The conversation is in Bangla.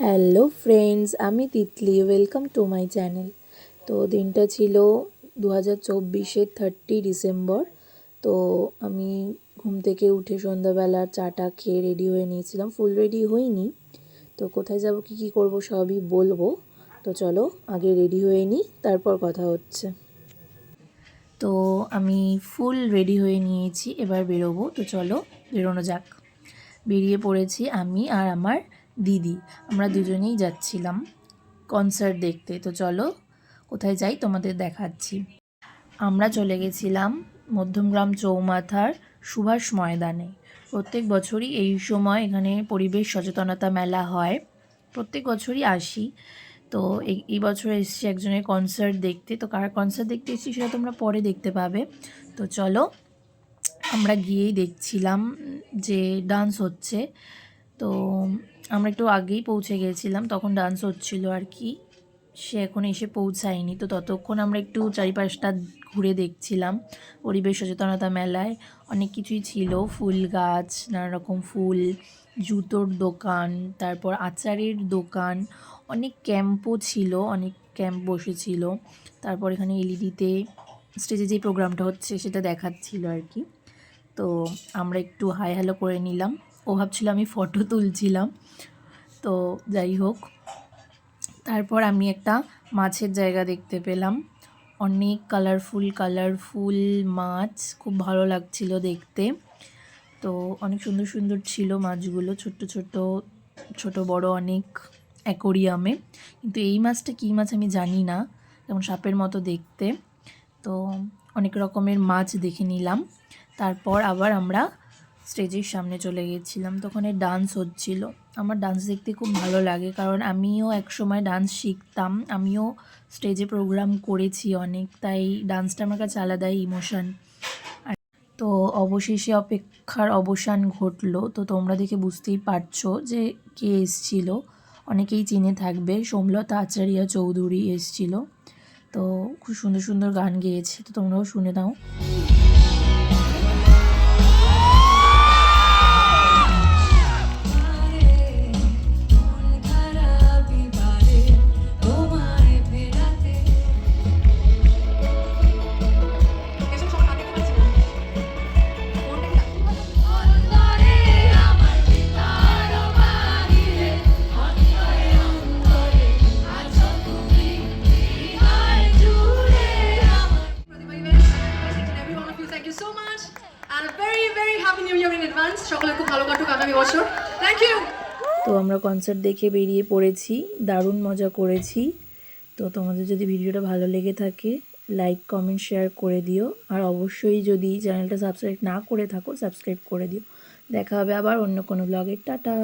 হ্যালো ফ্রেন্ডস আমি Titli. Welcome to my channel তো দিনটা ছিল দু হাজার চব্বিশের থার্টি ডিসেম্বর। তো আমি ঘুম থেকে উঠে সন্ধ্যাবেলা চাটা খেয়ে রেডি হয়ে নিয়েছিলাম। ফুল রেডি হইনি। তো কোথায় যাব, কি কি করব সবই বলব। তো চলো, আগে রেডি হয়ে নিই, তারপর কথা হচ্ছে। তো আমি ফুল রেডি হয়ে নিয়েছি, এবার বেরোবো। তো চলো, বেরোনো যাক। বেরিয়ে পড়েছি আমি আর আমার দিদি, আমরা দুজনেই যাচ্ছিলাম কনসার্ট দেখতে। তো চলো, কোথায় যাই তোমাদের দেখাচ্ছি। আমরা চলে গেছিলাম মধ্যমগ্রাম চৌমাথার সুভাষ ময়দানে। প্রত্যেক বছরই এই সময় এখানে পরিবেশ সচেতনতা মেলা হয়। প্রত্যেক বছরই আসি। তো এই বছর এসেছি একজনের কনসার্ট দেখতে। তো কার কনসার্ট দেখতে এসেছি সেটা তোমরা পরে দেখতে পাবে। তো চলো, আমরা গিয়েই দেখছিলাম যে ডান্স হচ্ছে। তো আমরা একটু আগেই পৌঁছে গিয়েছিলাম তখন ডান্স হচ্ছিল আর কি। সে এখন এসে পৌঁছায়নি, তো ততক্ষণ আমরা একটু চারিপাশটা ঘুরে দেখছিলাম, পরিবেশ সচেতনতা মেলায়। অনেক কিছুই ছিল, ফুল গাছ নানা রকম ফুল, জুতোর দোকান, তারপর আচারের দোকান, অনেক ক্যাম্পও ছিল, অনেক ক্যাম্প বসেছিল। তারপর এখানে এলইডিতে স্টেজে যে প্রোগ্রামটা হচ্ছে সেটা দেখাচ্ছিল আর কি। তো আমরা একটু হাই হ্যালো করে নিলাম। ও ভাবছিল আমি ফটো তুলছিলাম। তো যাই হোক, তারপর আমি একটা মাছের জায়গা দেখতে পেলাম। অনেক কালারফুল কালারফুল মাছ, খুব ভালো লাগছিল দেখতে। তো অনেক সুন্দর সুন্দর ছিল মাছগুলো, ছোট্ট ছোট ছোট বড় অনেক অ্যাকোরিয়ামে কিন্তু এই মাছটা কী মাছ আমি জানি না, যেমন সাপের মতো দেখতে। তো অনেক রকমের মাছ দেখে নিলাম। তারপর আবার আমরা স্টেজের সামনে চলে গেছিলাম তো ওখানে ডান্স হচ্ছিল। আমার ডান্স দেখতে খুব ভালো লাগে, কারণ আমিও এক সময় ডান্স শিখতাম। আমিও স্টেজে প্রোগ্রাম করেছি অনেক, তাই ডান্সটা আমার কাছে আলাদাই ইমোশন তো অবশেষে অপেক্ষার অবসান ঘটলো। তো তোমরা দেখে বুঝতেই পারছ যে কে এসছিল। অনেকেই চিনে থাকবে, সোমলতা আচারিয়া চৌধুরী এসছিল। তো খুব সুন্দর সুন্দর গান গেয়েছে, তো তোমরাও শুনে দাও সকলের খুব ভালো কাটুক আগামী বছর। থ্যাংক ইউ তো আমরা কনসার্ট দেখে বেরিয়ে পড়েছি, দারুণ মজা করেছি। তো তোমাদের যদি ভিডিওটা ভালো লেগে থাকে লাইক কমেন্ট শেয়ার করে দিও। আর অবশ্যই যদি চ্যানেলটা সাবস্ক্রাইব না করে থাকো সাবস্ক্রাইব করে দিও। দেখা হবে আবার অন্য কোনো ব্লগের টাটা!